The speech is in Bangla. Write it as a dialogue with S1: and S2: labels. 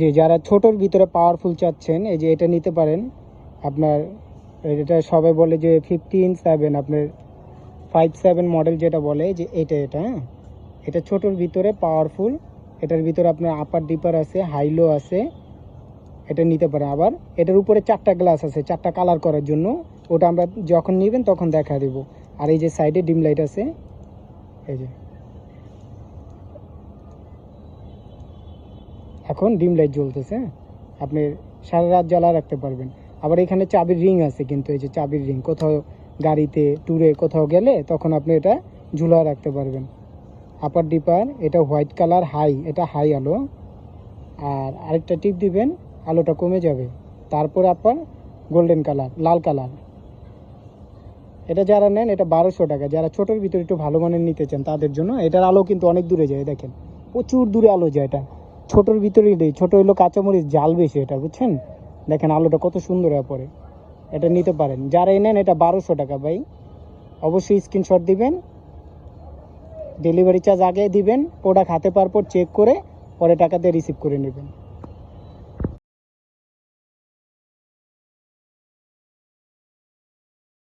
S1: যে যারা ছোটোর ভিতরে পাওয়ারফুল চাচ্ছেন, এই যে এটা নিতে পারেন। আপনার, এটা সবাই বলে যে ফিফটিন সেভেন আপনার ফাইভ সেভেন মডেল যেটা বলে, যে এটা এটা হ্যাঁ? এটা ছোটোর ভিতরে পাওয়ারফুল এটার ভিতরে আপনার আপার ডিপার আছে হাইলো আছে, এটা নিতে পারেন। আবার এটার উপরে চারটা গ্লাস আছে, চারটা কালার করার জন্য, ওটা আমরা যখন নেবেন তখন দেখা দেব। আর এই যে সাইডে ডিম লাইট আছে, এই যে। এখন ডিম লাইট জ্বলতেছে হ্যাঁ? আপনি সারা রাত জ্বালা রাখতে পারবেন। আবার এখানে চাবির রিং আছে কিন্তু, এই যে চাবির রিং। কোথাও গাড়িতে, ট্যুরে কোথাও গেলে তখন আপনি এটা ঝুলা রাখতে পারবেন। আপার ডিপার এটা হোয়াইট কালার হাই এটা হাই আলো। আর আরেকটা টিপ দিবেন, আলোটা কমে যাবে। তারপর আপনার গোল্ডেন কালার লাল কালার এটা যারা নেন, এটা বারোশো টাকা। যারা ছোটোর ভিতরে একটু ভালো মানের নিতে চান, তাদের জন্য এটার আলো কিন্তু অনেক দূরে যায়, দেখেন। প্রচুর দূরে আলো যায় এটা। ছোটোর ভিতরে দেয় ছোটো হলো কাঁচামরিচ জাল বেশি এটা, বুঝছেন? দেখেন আলুটা কত সুন্দর হয়ে পড়ে। এটা নিতে পারেন। যারা এনেন, এটা বারোশো টাকা ভাই। অবশ্যই স্ক্রিনশট দিবেন। ডেলিভারি চার্জ আগে দিবেন প্রোডাক্ট হাতে পাওয়ার পর চেক করে, পরে টাকা দিয়ে রিসিভ করে নেবেন।